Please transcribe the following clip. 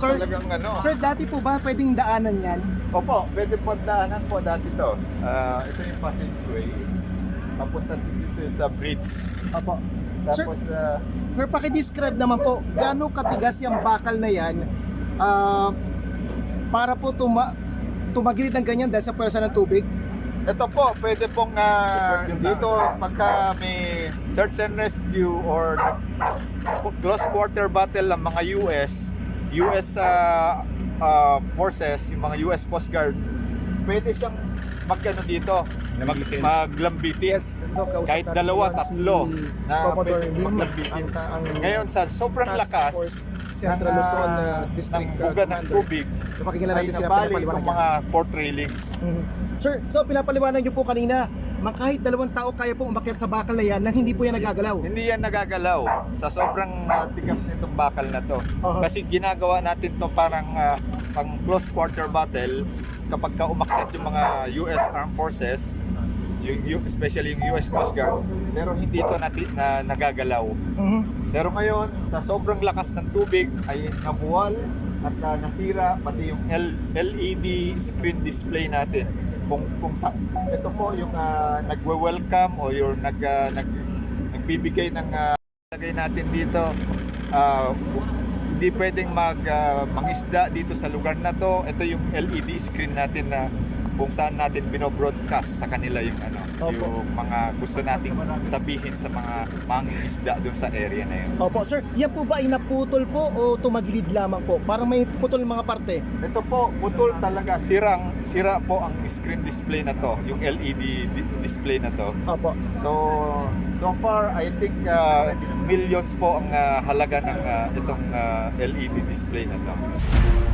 Sir, talagang ano. Ah. Sir, dati po ba pwedeng daanan yan? Opo, pwede po daanan po dati to. Uh, ito yung passageway. Papunta dito sa bridge. Opo. Sir, Tapos, ah, sir, pakidescribe naman po, gaano katigas yung bakal na yan ah, para po tuma tumagilid ng ganyan dahil sa pwersa ng tubig? ito po, pwede pong ah, dito pagka may search and rescue or close quarter battle ng mga US, US ah, ah, forces, yung mga US Coast Guard, pwede siyang magkano dito, mag, maglambitin. Ito, kausap Kahit dalawa, tatlo na Commodore pwede maglambitin. Ngayon sa sobrang lakas Central ng, Luzon ah, uh, District ng uh, buga ng tubig So ay natin sila pinapaliwanag mga port railings. Mhm. Sir, so pinapaliwanag niyo po kanina, mga kahit dalawang tao kaya pong umakyat sa bakal na yan nang hindi po yan nagagalaw. Hindi yan nagagalaw sa sobrang uh, tigas nitong bakal na to. Aha. Kasi ginagawa natin to parang ah, pang close quarter battle kapag ka umakyat yung mga US Armed Forces, yung, especially yung US Coast Guard, pero hindi to nati, na nagagalaw. Mhm. Pero ngayon, sa sobrang lakas ng tubig ay nabuwal at ah, nasira pati yung L- LED screen display natin. Kung kung sa ito po yung ah, nagwe-welcome o yung nag ah, nag nagbibigay ng ah, lagay natin dito ah, hindi pwedeng mag ah, mangisda dito sa lugar na to. Ito yung LED screen natin na kung saan natin bino-broadcast sa kanila yung ano, Opo. yung mga gusto nating sabihin sa mga mangingisda doon sa area na yun. Opo, sir, yan po ba ay naputol po o tumagilid lamang po? Parang may putol mga parte. Ito po, putol talaga. Sirang, sira po ang screen display na to, yung LED di- display na to. Opo. So, so far, I think uh, millions po ang uh, halaga ng uh, itong uh, LED display na to.